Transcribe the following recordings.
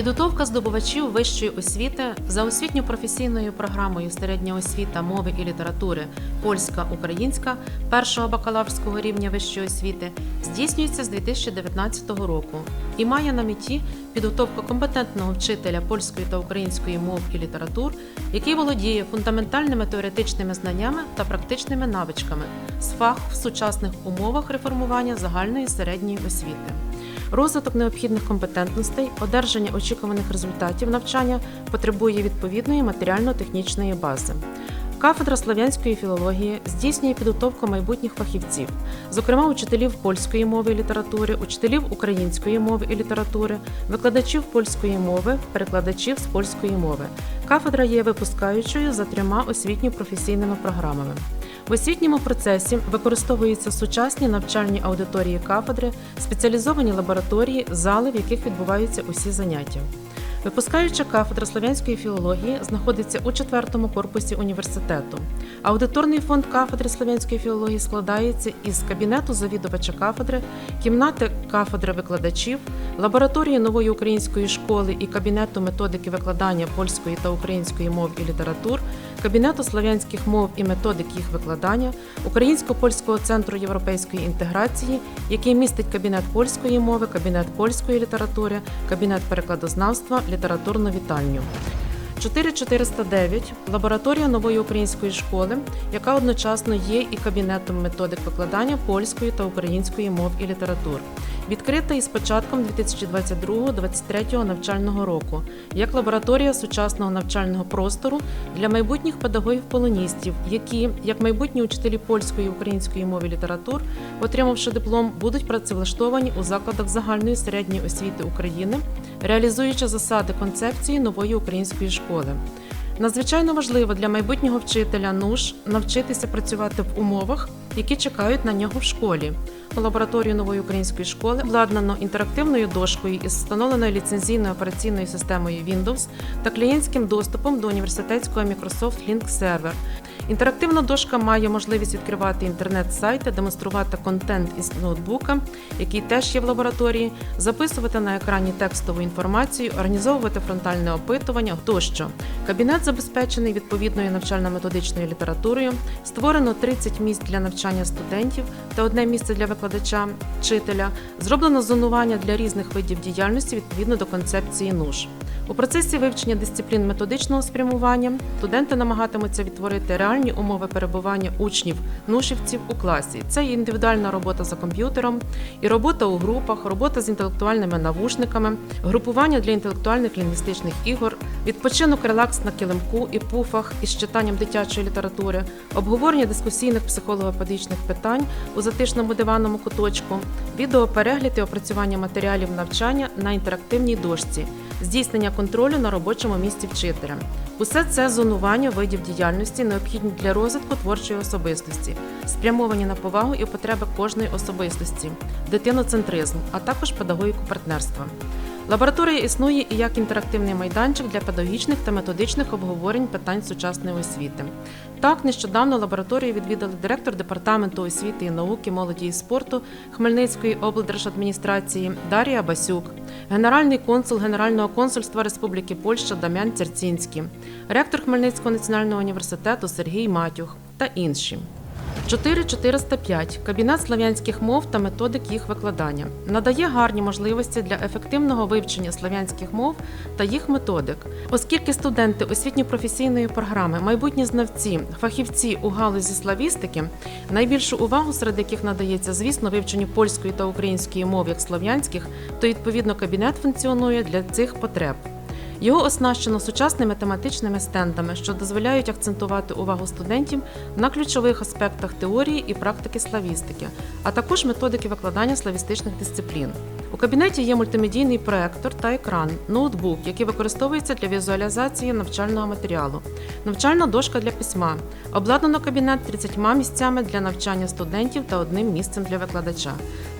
Підготовка здобувачів вищої освіти за освітньо-професійною програмою середня освіта мови і літератури польська українська першого бакалаврського рівня вищої освіти здійснюється з 2019 року і має на меті підготовку компетентного вчителя польської та української мов і літератур, який володіє фундаментальними теоретичними знаннями та практичними навичками з фаху в сучасних умовах реформування загальної середньої освіти. Розвиток необхідних компетентностей, одержання очікуваних результатів навчання потребує відповідної матеріально-технічної бази. Кафедра слов'янської філології здійснює підготовку майбутніх фахівців, зокрема учителів польської мови і літератури, учителів української мови і літератури, викладачів польської мови, перекладачів з польської мови. Кафедра є випускаючою за трьома освітньо-професійними програмами. В освітньому процесі використовуються сучасні навчальні аудиторії кафедри, спеціалізовані лабораторії, зали, в яких відбуваються усі заняття. Випускаюча кафедра слов'янської філології знаходиться у четвертому корпусі університету. Аудиторний фонд кафедри слов'янської філології складається із кабінету завідувача кафедри, кімнати кафедри викладачів, лабораторії нової української школи і кабінету методики викладання польської та української мов і літератур, кабінету слов'янських мов і методик їх викладання, Українсько-польського центру європейської інтеграції, який містить кабінет польської мови, кабінет польської літератури, кабінет перекладознавства, літературну вітальню. 4409 – лабораторія нової української школи, яка одночасно є і кабінетом методик викладання польської та української мов і літератур. Відкрита із початком 2022-2023 навчального року як лабораторія сучасного навчального простору для майбутніх педагогів-полоністів, які, як майбутні учителі польської і української мови літератур, отримавши диплом, будуть працевлаштовані у закладах загальної середньої освіти України, реалізуючи засади концепції нової української школи. Надзвичайно важливо для майбутнього вчителя НУШ навчитися працювати в умовах, які чекають на нього в школі. У лабораторію нової української школи обладнано інтерактивною дошкою із встановленою ліцензійною операційною системою Windows та клієнтським доступом до університетського Microsoft Link Server. Інтерактивна дошка має можливість відкривати інтернет-сайти, демонструвати контент із ноутбука, який теж є в лабораторії, записувати на екрані текстову інформацію, організовувати фронтальне опитування тощо. Кабінет забезпечений відповідною навчально-методичною літературою. Створено 30 місць для навчання студентів та одне місце для викладача вчителя. Зроблено зонування для різних видів діяльності відповідно до концепції НУШ. У процесі вивчення дисциплін методичного спрямування студенти намагатимуться відтворити реальні умови перебування учнів нушівців у класі. Це і індивідуальна робота за комп'ютером, і робота у групах, робота з інтелектуальними навушниками, групування для інтелектуальних лінгвістичних ігор, відпочинок релакс на килимку і пуфах із читанням дитячої літератури, обговорення дискусійних психолого-педагогічних питань у затишному диванному куточку, відеоперегляд і опрацювання матеріалів навчання на інтерактивній дошці здійснення контролю на робочому місці вчителя. Усе це зонування видів діяльності необхідні для розвитку творчої особистості, спрямовані на повагу і потреби кожної особистості, дитиноцентризм, а також педагогіку партнерства. Лабораторія існує і як інтерактивний майданчик для педагогічних та методичних обговорень питань сучасної освіти. Так, нещодавно лабораторію відвідали директор департаменту освіти і науки, молоді і спорту Хмельницької облдержадміністрації Дар'я Басюк, генеральний консул Генерального консульства Республіки Польща Дам'ян Церцінський, ректор Хмельницького національного університету Сергій Матюх та інші. 4405 Кабінет слав'янських мов та методик їх викладання надає гарні можливості для ефективного вивчення слав'янських мов та їх методик, оскільки студенти освітньо-професійної програми, майбутні знавці, фахівці у галузі славістики, найбільшу увагу серед яких надається, звісно, вивченню польської та української мов як слав'янських, то відповідно кабінет функціонує для цих потреб. Його оснащено сучасними тематичними стендами, що дозволяють акцентувати увагу студентів на ключових аспектах теорії і практики славістики, а також методики викладання славістичних дисциплін. У кабінеті є мультимедійний проектор та екран, ноутбук, який використовується для візуалізації навчального матеріалу, навчальна дошка для письма. Обладнано кабінет 30 місцями для навчання студентів та одним місцем для викладача.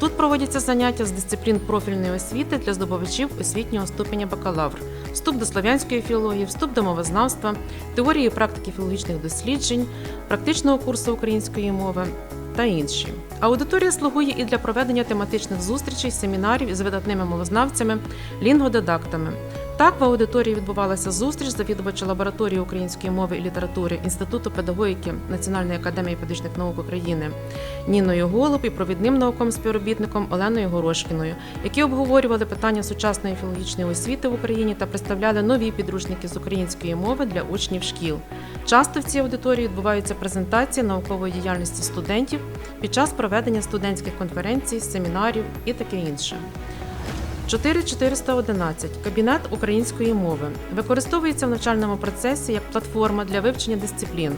Тут проводяться заняття з дисциплін профільної освіти для здобувачів освітнього ступеня бакалавр, вступ до слов'янської філології, вступ до мовознавства, теорії і практики філологічних досліджень, практичного курсу української мови та інші. Аудиторія слугує і для проведення тематичних зустрічей, семінарів із видатними мовознавцями, лінгодидактами. Так, в аудиторії відбувалася зустріч завідувача лабораторії української мови і літератури Інституту педагогіки Національної академії педагогічних наук України Ніною Голуб і провідним науковим співробітником Оленою Горошкіною, які обговорювали питання сучасної філологічної освіти в Україні та представляли нові підручники з української мови для учнів шкіл. Часто в цій аудиторії відбуваються презентації наукової діяльності студентів під час проведення студентських конференцій, семінарів і таке інше. 4411. Кабінет української мови використовується в навчальному процесі як платформа для вивчення дисциплін.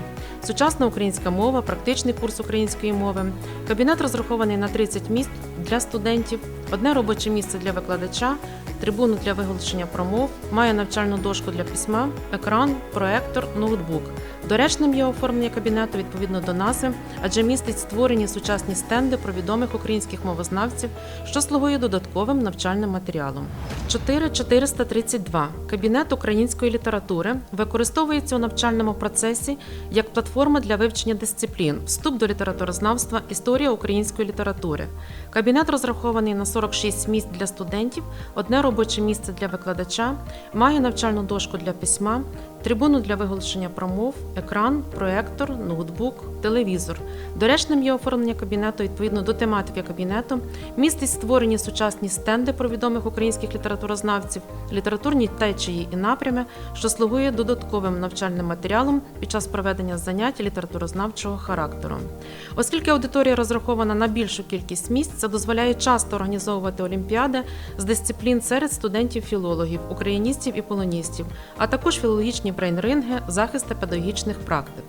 Сучасна українська мова, практичний курс української мови. Кабінет розрахований на 30 місць для студентів, одне робоче місце для викладача, трибуну для виголошення промов, має навчальну дошку для письма, екран, проектор, ноутбук. Доречним є оформлення кабінету відповідно до назви, адже містить створені сучасні стенди про відомих українських мовознавців, що слугує додатковим навчальним матеріалом. 4432. Кабінет української літератури використовується у навчальному процесі як платформа для вивчення дисциплін, вступ до літературознавства, історія української літератури. Кабінет розрахований на 46 місць для студентів, одне робоче місце для викладача, має навчальну дошку для письма, трибуну для виголошення промов, екран, проектор, ноутбук, телевізор. Доречним є оформлення кабінету відповідно до тематики кабінету, містить створені сучасні стенди про відомих українських літературознавців, літературні течії і напрями, що слугує додатковим навчальним матеріалом під час проведення занять літературознавчого характеру. Оскільки аудиторія розрахована на більшу кількість місць, це дозволяє часто організовувати олімпіади з дисциплін серед студентів-філологів, україністів і полоністів, а також філологічні брейнринги, захисти педагогічних практик.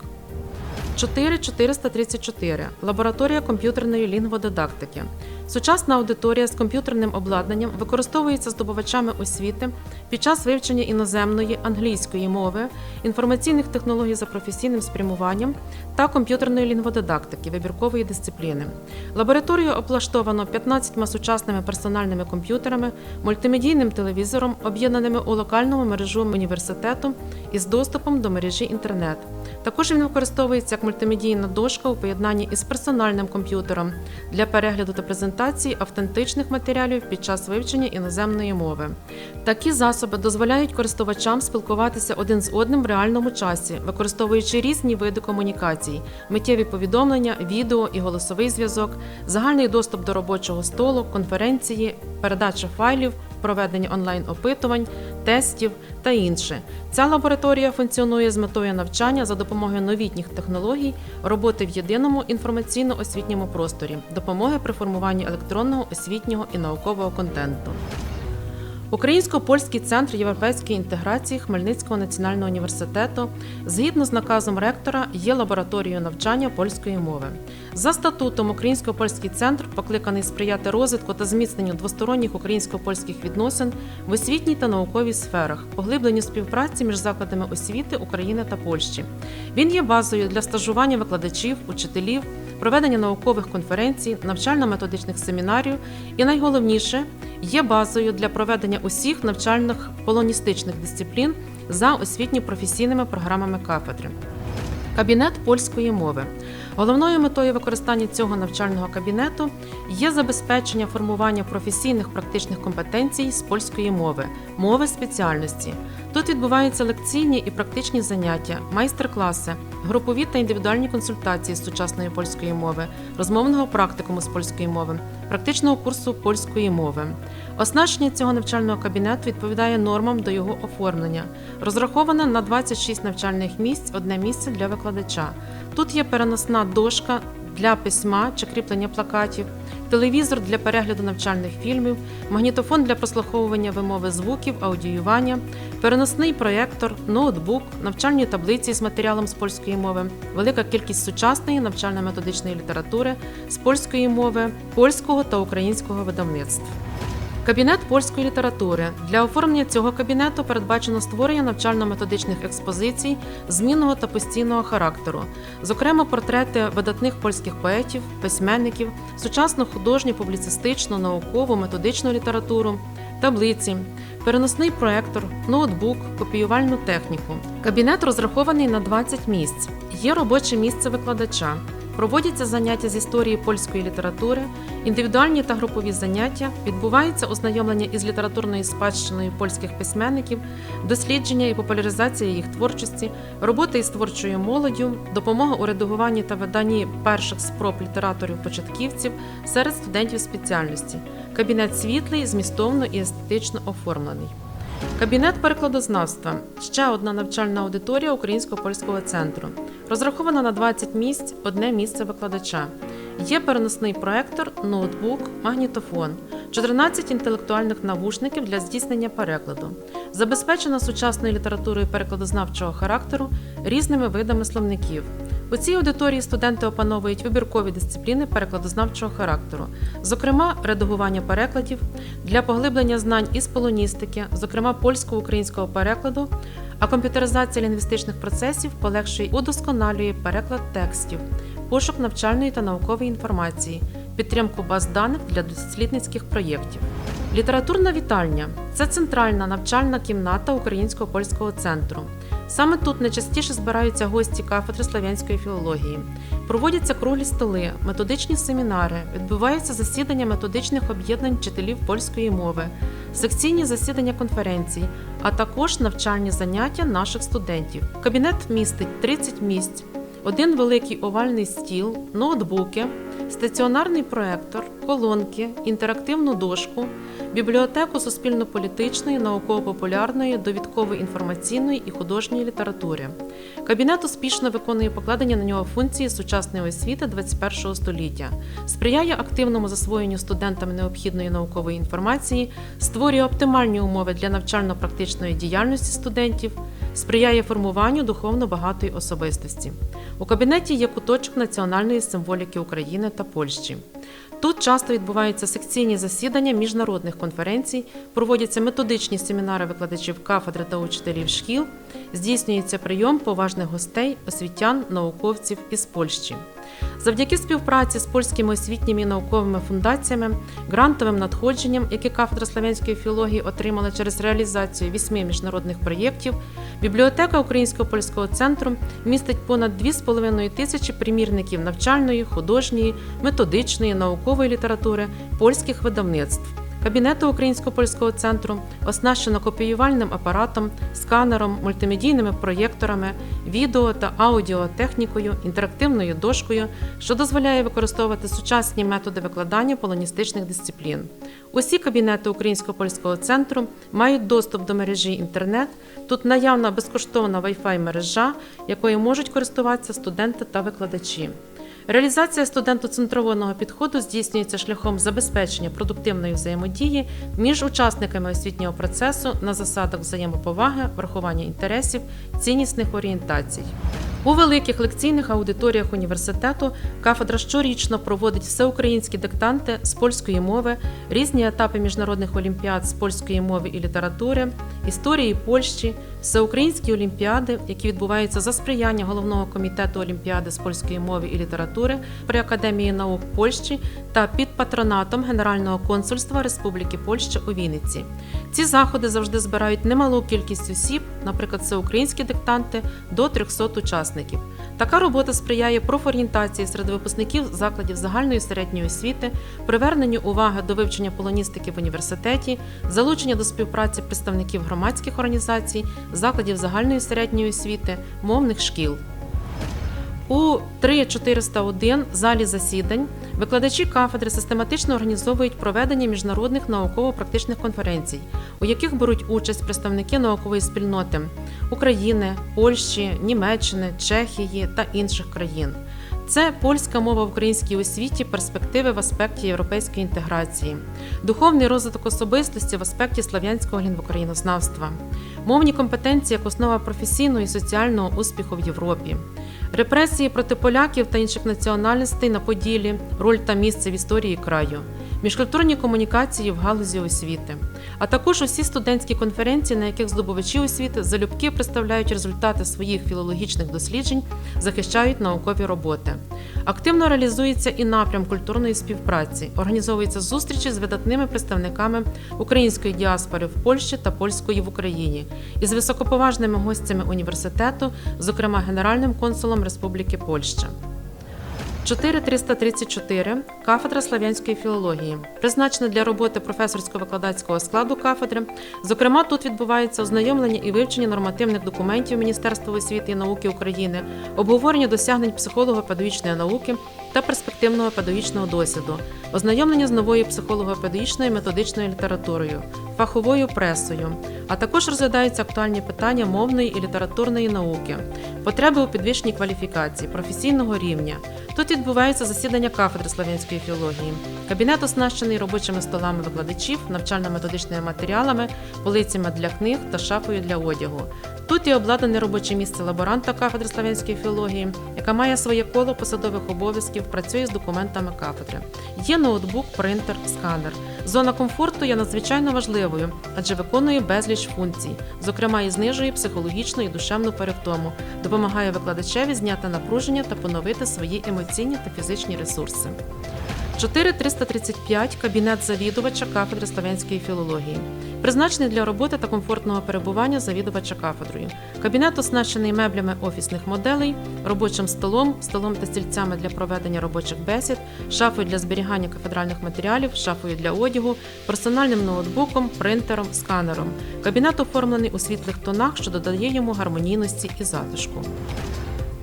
4434. Лабораторія комп'ютерної лінгводидактики. Сучасна аудиторія з комп'ютерним обладнанням використовується здобувачами освіти під час вивчення іноземної англійської мови, інформаційних технологій за професійним спрямуванням та комп'ютерної лінгводидактики вибіркової дисципліни. Лабораторію облаштовано 15 сучасними персональними комп'ютерами, мультимедійним телевізором, об'єднаними у локальному мережу університету із доступом до мережі інтернет. Також він використовується як мультимедійна дошка у поєднанні із персональним комп'ютером для перегляду та презентації автентичних матеріалів під час вивчення іноземної мови. Такі засоби дозволяють користувачам спілкуватися один з одним в реальному часі, використовуючи різні види комунікацій, миттєві повідомлення, відео і голосовий зв'язок, загальний доступ до робочого столу, конференції, передача файлів, проведення онлайн-опитувань, тестів та інше. Ця лабораторія функціонує з метою навчання за допомогою новітніх технологій, роботи в єдиному інформаційно-освітньому просторі, допомоги при формуванні електронного освітнього і наукового контенту. Українсько-польський центр європейської інтеграції Хмельницького національного університету згідно з наказом ректора є лабораторією навчання польської мови. За статутом Українсько-польський центр покликаний сприяти розвитку та зміцненню двосторонніх українсько-польських відносин в освітній та науковій сферах, поглибленню співпраці між закладами освіти України та Польщі. Він є базою для стажування викладачів, учителів, проведення наукових конференцій, навчально-методичних семінарів і найголовніше є базою для проведення усіх навчальних полоністичних дисциплін за освітньо-професійними програмами кафедри. Кабінет польської мови. Головною метою використання цього навчального кабінету є забезпечення формування професійних практичних компетенцій з польської мови, мови спеціальності. Тут відбуваються лекційні і практичні заняття, майстер-класи, групові та індивідуальні консультації з сучасної польської мови, розмовного практикуму з польської мови, практичного курсу польської мови. Оснащення цього навчального кабінету відповідає нормам до його оформлення. Розраховане на 26 навчальних місць, одне місце для викладача. Тут є переносна дошка для письма чи кріплення плакатів, телевізор для перегляду навчальних фільмів, магнітофон для прослуховування вимови звуків, аудіювання, переносний проєктор, ноутбук, навчальні таблиці з матеріалом з польської мови, велика кількість сучасної навчально-методичної літератури з польської мови, польського та українського видавництв. Кабінет польської літератури для оформлення цього кабінету передбачено створення навчально-методичних експозицій змінного та постійного характеру, зокрема портрети видатних польських поетів, письменників, сучасну художню, публіцистичну, наукову, методичну літературу, таблиці, переносний проектор, ноутбук, копіювальну техніку. Кабінет розрахований на 20 місць. Є робоче місце викладача. Проводяться заняття з історії польської літератури, індивідуальні та групові заняття, відбувається ознайомлення із літературною спадщиною польських письменників, дослідження і популяризація їх творчості, робота із творчою молоддю, допомога у редагуванні та виданні перших спроб літераторів-початківців серед студентів спеціальності. Кабінет світлий, змістовно і естетично оформлений. Кабінет перекладознавства ще одна навчальна аудиторія Українсько-польського центру. Розрахована на 20 місць, одне місце викладача. Є переносний проектор, ноутбук, магнітофон, 14 інтелектуальних навушників для здійснення перекладу. Забезпечена сучасною літературою перекладознавчого характеру різними видами словників. У цій аудиторії студенти опановують вибіркові дисципліни перекладознавчого характеру, зокрема, редагування перекладів для поглиблення знань із полоністики, зокрема польсько-українського перекладу, а комп'ютеризація лінгвістичних процесів полегшує і удосконалює переклад текстів, пошук навчальної та наукової інформації, підтримку баз даних для дослідницьких проєктів. Літературна вітальня це центральна навчальна кімната Українського польського центру. Саме тут найчастіше збираються гості кафедри славянської філології. Проводяться круглі столи, методичні семінари, відбуваються засідання методичних об'єднань вчителів польської мови, секційні засідання конференцій, а також навчальні заняття наших студентів. Кабінет містить 30 місць, один великий овальний стіл, ноутбуки, стаціонарний проектор, колонки, інтерактивну дошку, бібліотеку суспільно-політичної, науково-популярної, довідково-інформаційної і художньої літератури. Кабінет успішно виконує покладені на нього функції сучасної освіти 21 століття, сприяє активному засвоєнню студентами необхідної наукової інформації, створює оптимальні умови для навчально-практичної діяльності студентів, сприяє формуванню духовно багатої особистості. У кабінеті є куточок національної символіки України та Польщі. Тут часто відбуваються секційні засідання міжнародних конференцій, проводяться методичні семінари викладачів кафедри та учителів шкіл, здійснюється прийом поважних гостей, освітян, науковців із Польщі. Завдяки співпраці з польськими освітніми і науковими фундаціями, грантовим надходженням, які кафедра славянської філології отримала через реалізацію вісьми міжнародних проєктів, бібліотека Українського польського центру містить понад 2,5 тисячі примірників навчальної, художньої, методичної, наукової літератури польських видавництв. Кабінету Українсько-польського центру оснащено копіювальним апаратом, сканером, мультимедійними проєкторами, відео та аудіотехнікою, інтерактивною дошкою, що дозволяє використовувати сучасні методи викладання полоністичних дисциплін. Усі кабінети Українсько-польського центру мають доступ до мережі інтернет. Тут наявна безкоштовна Wi-Fi мережа, якою можуть користуватися студенти та викладачі. Реалізація студентоцентрованого підходу здійснюється шляхом забезпечення продуктивної взаємодії між учасниками освітнього процесу на засадах взаємоповаги, врахування інтересів, ціннісних орієнтацій. У великих лекційних аудиторіях університету кафедра щорічно проводить всеукраїнські диктанти з польської мови, різні етапи міжнародних олімпіад з польської мови і літератури, історії Польщі, всеукраїнські олімпіади, які відбуваються за сприяння головного комітету олімпіади з польської мови і літератури при Академії наук Польщі та під патронатом Генерального консульства Республіки Польща у Вінниці. Ці заходи завжди збирають немалу кількість осіб, наприклад, всеукраїнські диктанти до 300 учасників. Така робота сприяє профорієнтації серед випускників закладів загальної середньої освіти, приверненню уваги до вивчення полоністики в університеті, залучення до співпраці представників громадських організацій, закладів загальної середньої освіти, мовних шкіл. У 3401 залі засідань викладачі кафедри систематично організовують проведення міжнародних науково-практичних конференцій, у яких беруть участь представники наукової спільноти України, Польщі, Німеччини, Чехії та інших країн. Це польська мова в українській освіті, перспективи в аспекті європейської інтеграції, духовний розвиток особистості в аспекті слав'янського лінгвокраїнознавства, мовні компетенції як основа професійного і соціального успіху в Європі, репресії проти поляків та інших національностей на Поділі, роль та місце в історії краю, міжкультурні комунікації в галузі освіти, а також усі студентські конференції, на яких здобувачі освіти залюбки представляють результати своїх філологічних досліджень, захищають наукові роботи. Активно реалізується і напрям культурної співпраці, організовуються зустрічі з видатними представниками української діаспори в Польщі та польської в Україні із високоповажними гостями університету, зокрема генеральним консулом Республіки Польща. 4334 кафедра славянської філології, призначена для роботи професорсько-викладацького складу кафедри. Зокрема, тут відбувається ознайомлення і вивчення нормативних документів Міністерства освіти і науки України, обговорення досягнень психолого-педагогічної науки та перспективного педагогічного досвіду, ознайомлення з новою психолого-педагогічною методичною літературою, фаховою пресою, а також розглядаються актуальні питання мовної і літературної науки, потреби у підвищенні кваліфікації, професійного рівня. Тут відбуваються засідання кафедри славянської філології. Кабінет оснащений робочими столами викладачів, навчально-методичними матеріалами, полицями для книг та шафою для одягу. Тут є обладнане робоче місце лаборанта кафедри славянської філології, яка має своє коло посадових обов'язків, працює з документами кафедри. Є ноутбук, принтер, сканер. Зона комфорту є надзвичайно важливою, адже виконує безліч функцій, зокрема і знижує психологічну і душевну перевтому, допомагає викладачеві зняти напруження та поновити свої емоційні та фізичні ресурси. 4335 кабінет завідувача кафедри славянської філології, призначений для роботи та комфортного перебування завідувача кафедрою. Кабінет оснащений меблями офісних моделей, робочим столом, столом та стільцями для проведення робочих бесід, шафою для зберігання кафедральних матеріалів, шафою для одягу, персональним ноутбуком, принтером, сканером. Кабінет оформлений у світлих тонах, що додає йому гармонійності і затишку.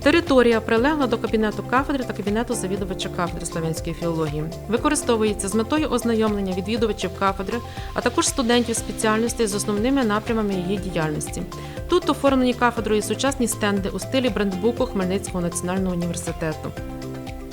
Територія прилегла до кабінету кафедри та кабінету завідувача кафедри славянської філології. Використовується з метою ознайомлення відвідувачів кафедри, а також студентів спеціальності з основними напрямами її діяльності. Тут оформлені кафедрою сучасні стенди у стилі брендбуку Хмельницького національного університету.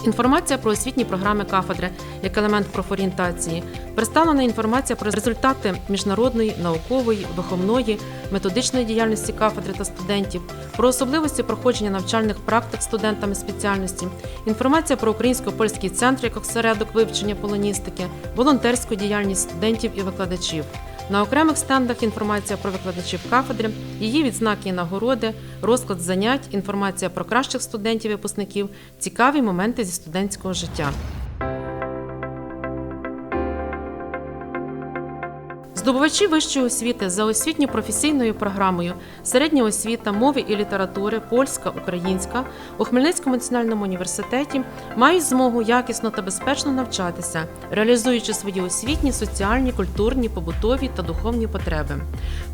Інформація про освітні програми кафедри як елемент профорієнтації, представлена інформація про результати міжнародної, наукової, виховної, методичної діяльності кафедри та студентів, про особливості проходження навчальних практик студентами спеціальності, інформація про українсько-польський центр як осередок вивчення полоністики, волонтерську діяльність студентів і викладачів. На окремих стендах інформація про викладачів кафедри, її відзнаки і нагороди, розклад занять, інформація про кращих студентів-випускників, цікаві моменти зі студентського життя. Здобувачі вищої освіти за освітньо-професійною програмою середня освіта мови і літератури польська, українська у Хмельницькому національному університеті мають змогу якісно та безпечно навчатися, реалізуючи свої освітні, соціальні, культурні, побутові та духовні потреби.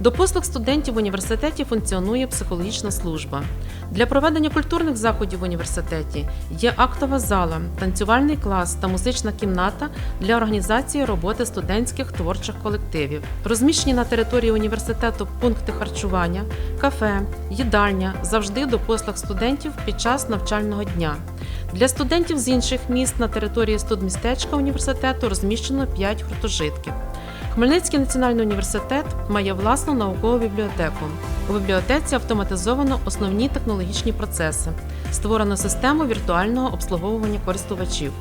До послуг студентів в університеті функціонує психологічна служба. Для проведення культурних заходів в університеті є актова зала, танцювальний клас та музична кімната для організації роботи студентських творчих колективів. Розміщені на території університету пункти харчування, кафе, їдальня завжди до послуг студентів під час навчального дня. Для студентів з інших міст на території студмістечка університету розміщено 5 гуртожитків. Хмельницький національний університет має власну наукову бібліотеку. У бібліотеці автоматизовано основні технологічні процеси, створено систему віртуального обслуговування користувачів.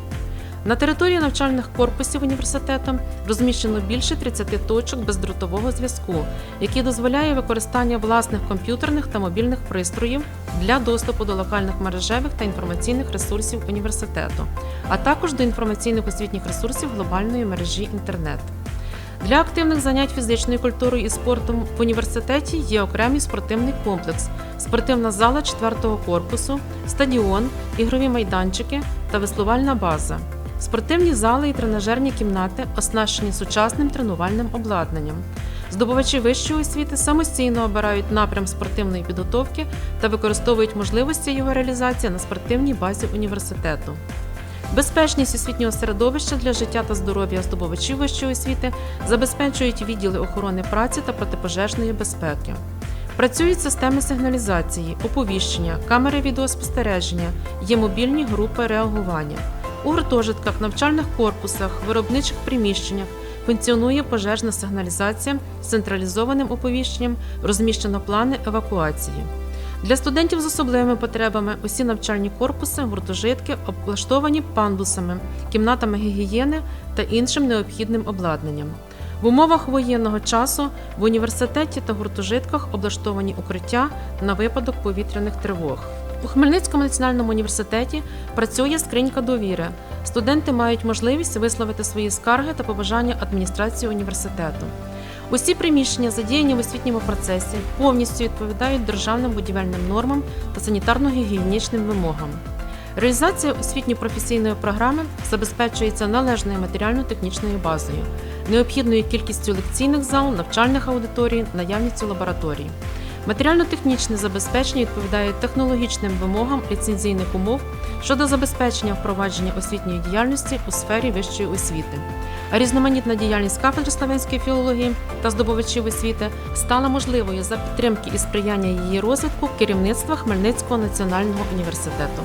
На території навчальних корпусів університету розміщено більше 30 точок бездротового зв'язку, які дозволяє використання власних комп'ютерних та мобільних пристроїв для доступу до локальних мережевих та інформаційних ресурсів університету, а також до інформаційних освітніх ресурсів глобальної мережі інтернет. Для активних занять фізичною культурою і спортом в університеті є окремий спортивний комплекс, спортивна зала 4-го корпусу, стадіон, ігрові майданчики та веслувальна база. Спортивні зали і тренажерні кімнати оснащені сучасним тренувальним обладнанням. Здобувачі вищої освіти самостійно обирають напрям спортивної підготовки та використовують можливості його реалізації на спортивній базі університету. Безпечність освітнього середовища для життя та здоров'я здобувачів вищої освіти забезпечують відділи охорони праці та протипожежної безпеки. Працюють системи сигналізації, оповіщення, камери відеоспостереження, є мобільні групи реагування. У гуртожитках, навчальних корпусах, виробничих приміщеннях функціонує пожежна сигналізація з централізованим оповіщенням, розміщено плани евакуації. Для студентів з особливими потребами усі навчальні корпуси, гуртожитки облаштовані пандусами, кімнатами гігієни та іншим необхідним обладнанням. В умовах воєнного часу в університеті та гуртожитках облаштовані укриття на випадок повітряних тривог. У Хмельницькому національному університеті працює скринька довіри. Студенти мають можливість висловити свої скарги та побажання адміністрації університету. Усі приміщення, задіяні в освітньому процесі, повністю відповідають державним будівельним нормам та санітарно-гігієнічним вимогам. Реалізація освітньо-професійної програми забезпечується належною матеріально-технічною базою, необхідною кількістю лекційних зал, навчальних аудиторій, наявністю лабораторій. Матеріально-технічне забезпечення відповідає технологічним вимогам ліцензійних умов щодо забезпечення впровадження освітньої діяльності у сфері вищої освіти. А різноманітна діяльність кафедри славянської філології та здобувачів освіти стала можливою за підтримки і сприяння її розвитку керівництва Хмельницького національного університету.